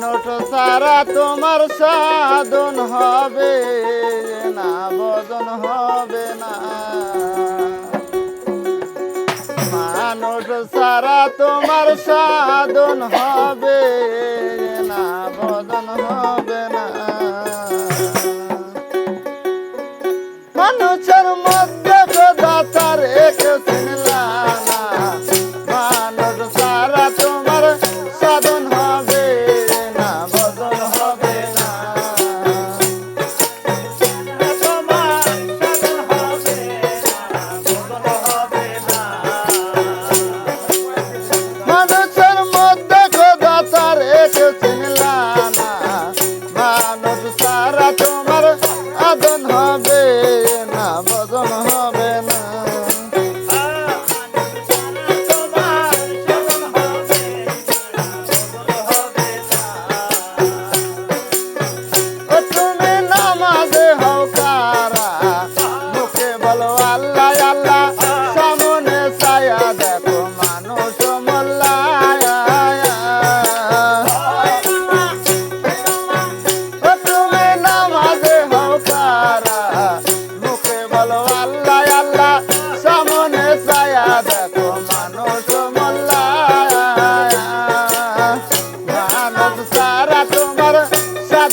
Note সারা তোমার সাধন হবে, না বদন হবে না। মানুষ সারা তোমার সাধন হবে, না বদন হবে।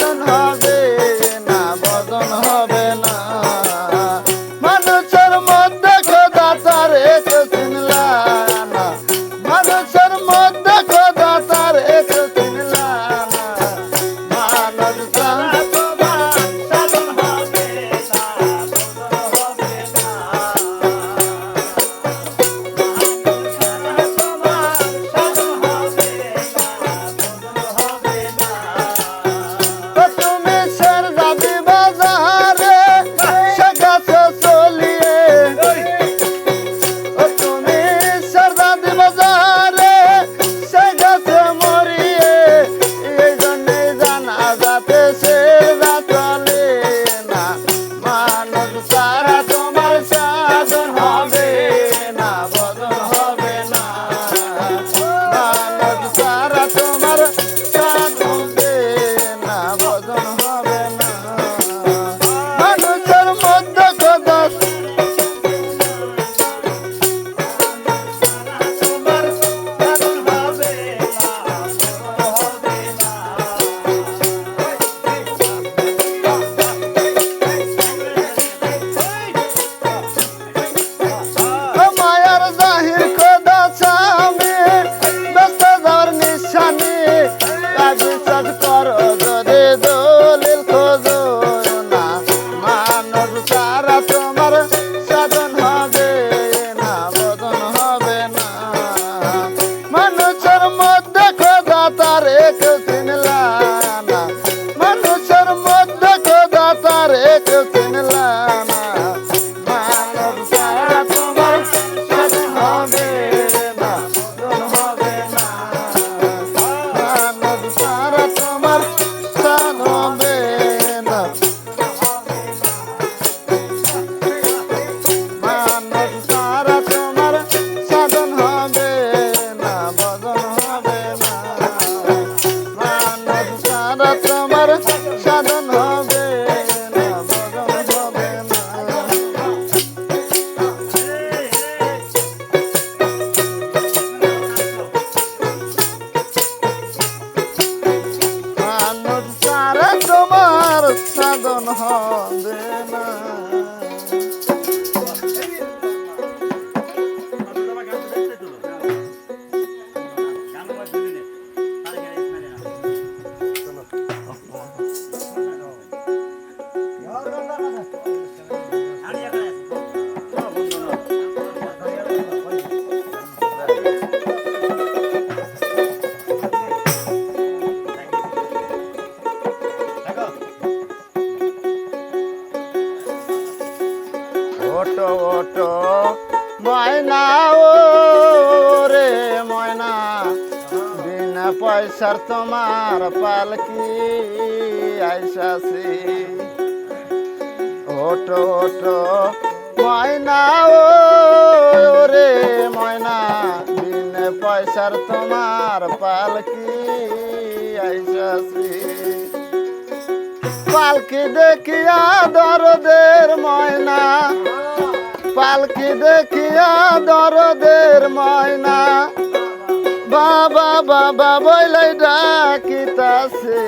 sun hug. মন হবে ছোট ওট ময়না, ও রে ময়না, বিনা পয়সার তোমার পালকি আইসাছি। ওট ওট ময়না, ও রে ময়না, বিনা পয়সার তোমার পালকি পালকি দেখিয়া দরদের ময়না। পালকি দেখিয়া দরদের ময়না। বাবা বাবা বইলাই ডাকিতাছে।